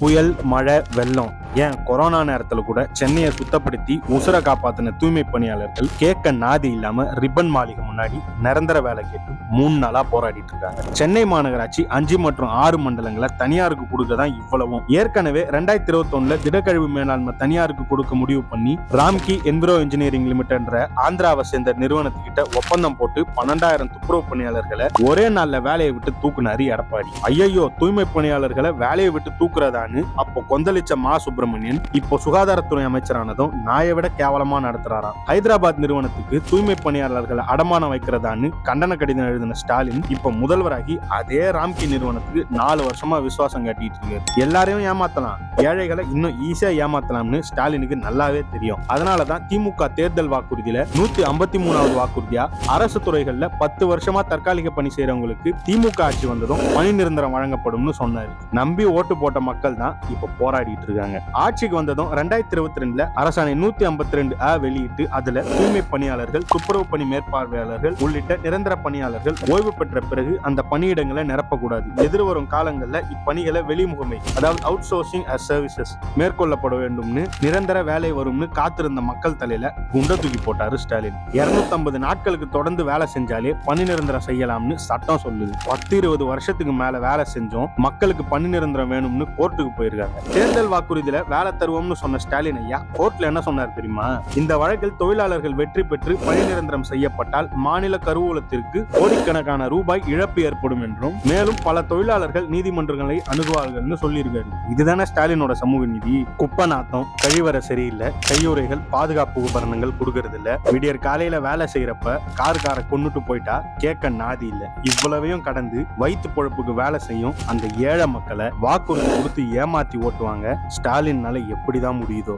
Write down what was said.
புயல் மழை வெள்ளம். ஏன் கொரோனா நேரத்துல கூட சென்னையை சுத்தப்படுத்தி உசுரை காப்பாத்தின தூய்மை பணியாளர்கள் கேட்க நாதி இல்லாம ரிப்பன் மாளிகை முன்னாடி நிரந்தர வேலை கேட்டு மூணு நாளா போராடிட்டு இருக்காங்க. சென்னை மாநகராட்சி அஞ்சு மற்றும் ஆறு மண்டலங்களை தனியாருக்கு கொடுக்க தான் இவ்வளவும். ஏற்கனவே ரெண்டாயிரத்தி இருபத்தி ஒண்ணுல திடக்கழிவு மேலாண்மை தனியாருக்கு கொடுக்க முடிவு பண்ணி ராம்கி என்விரோ இன்ஜினியரிங் லிமிடெட்ன்ற ஆந்திராவை சேர்ந்த நிறுவனத்துக்கிட்ட ஒப்பந்தம் போட்டு பன்னெண்டாயிரம் துப்புரவு பணியாளர்களை ஒரே நாள்ல வேலையை விட்டு தூக்குனாரு எடப்பாடி. ஐயோ தூய்மை பணியாளர்களை வேலையை விட்டு தூக்குறதான்னு அப்போ கொந்தளிச்ச மாசு சுப்பிரமணியன் இப்போ சுகாதாரத்துறை அமைச்சரானதும் நாயை விட கேவலமா நடத்துறாராம். ஹைதராபாத் நிறுவனத்துக்கு தூய்மை பணியாளர்களை அடமானம் வைக்கிறதான்னு கண்டன கடிதம் எழுதின ஸ்டாலின் இப்போ முதல்வராகி அதே ராம்கி நிறுவனத்துக்கு நாலு வருஷமா விசுவாசம் காட்டிட்டு இருக்காரு. எல்லாரையும் ஏமாத்தலாம். ஏழைகளை இன்னும் ஈஸியா ஏமாத்தலாம்னு ஸ்டாலினுக்கு நல்லாவே தெரியும். அதனாலதான் திமுக தேர்தல் வாக்குறுதியில நூத்தி ஐம்பத்தி மூணாவது வாக்குறுதியா அரசு துறைகள்ல பத்து வருஷமா தற்காலிக பணி செய்யறவங்களுக்கு திமுக ஆட்சி வந்ததும் பணி நிரந்தரம் வழங்கப்படும்னு சொன்னாரு. நம்பி ஓட்டு போட்ட மக்கள் தான் இப்ப போராடிட்டு இருக்காங்க. ஆட்சிக்கு வந்ததும் ரெண்டாயிரத்தி இருபத்தி ரெண்டுல அரசாணை நூத்தி ஐம்பத்தி ரெண்டு அ வெளியிட்டு அதுல தூய்மை பணியாளர்கள் துப்புரவு பணி மேற்பார்வையாளர்கள் உள்ளிட்ட நிரந்தர பணியாளர்கள் ஓய்வு பெற்ற பிறகு அந்த பணியிடங்களை நிரப்பக்கூடாது. எதிர்வரும் காலங்களில் இப்பணிகளை வெளிமுகமை அதாவது அவுட் சோர்சிங் அஸ் சர்வீசஸ் மேற்கொள்ளப்பட வேண்டும்னு நிரந்தர வேலை வரும்னு காத்திருந்த மக்கள் தலையில குண்ட தூக்கி போட்டாரு ஸ்டாலின். 250 நாட்களுக்கு தொடர்ந்து வேலை செஞ்சாலே பணி நிரந்தரம் செய்யலாம்னு சட்டம் சொல்லுது. பத்து இருபது வருஷத்துக்கு மேல வேலை செஞ்சோம் மக்களுக்கு பணி நிரந்தரம் வேணும்னு கோர்ட்டுக்கு போயிருக்காங்க. தேர்தல் வாக்குறுதியில வேலை தருவோம்னு சொன்ன ஸ்டாலின் ஐயா கோர்ட்ல என்ன சொன்னார் தெரியுமா? இந்த வழக்கில் தொழிலாளர்கள் வெற்றி பெற்று பணி நிரந்தரம் செய்யப்பட்டால் மாநில கருவூலத்திற்கு கோடிக்கணக்கான ரூபாய் இழப்பு ஏற்படும் என்றும் மேலும் பல தொழிலாளர்கள் நீதிமன்றங்களை அணுகுவார்கள்னு சொல்லியிருக்காரு. இதுதானே ஸ்டாலினோட சமூக நீதி? குப்பை நாத்தம் கழிவறை சரியில்லை கையுறைகள் பாதுகாப்பு உபகரணங்கள் கொடுக்கறது இல்ல விடியற் காலையில வேலை செய்யறப்ப கார் காரை கொண்டுட்டு போயிட்டா கேட்க நாதி இல்ல. இவ்வளவையும் கடந்து வயிற்று பொழப்புக்கு வேலை செய்யும் அந்த ஏழை மக்களை வாக்குறுதி கொடுத்து ஏமாத்தி ஓட்டுவாங்க ஸ்டாலின் என்னால் எப்படி தான் முடியுதோ.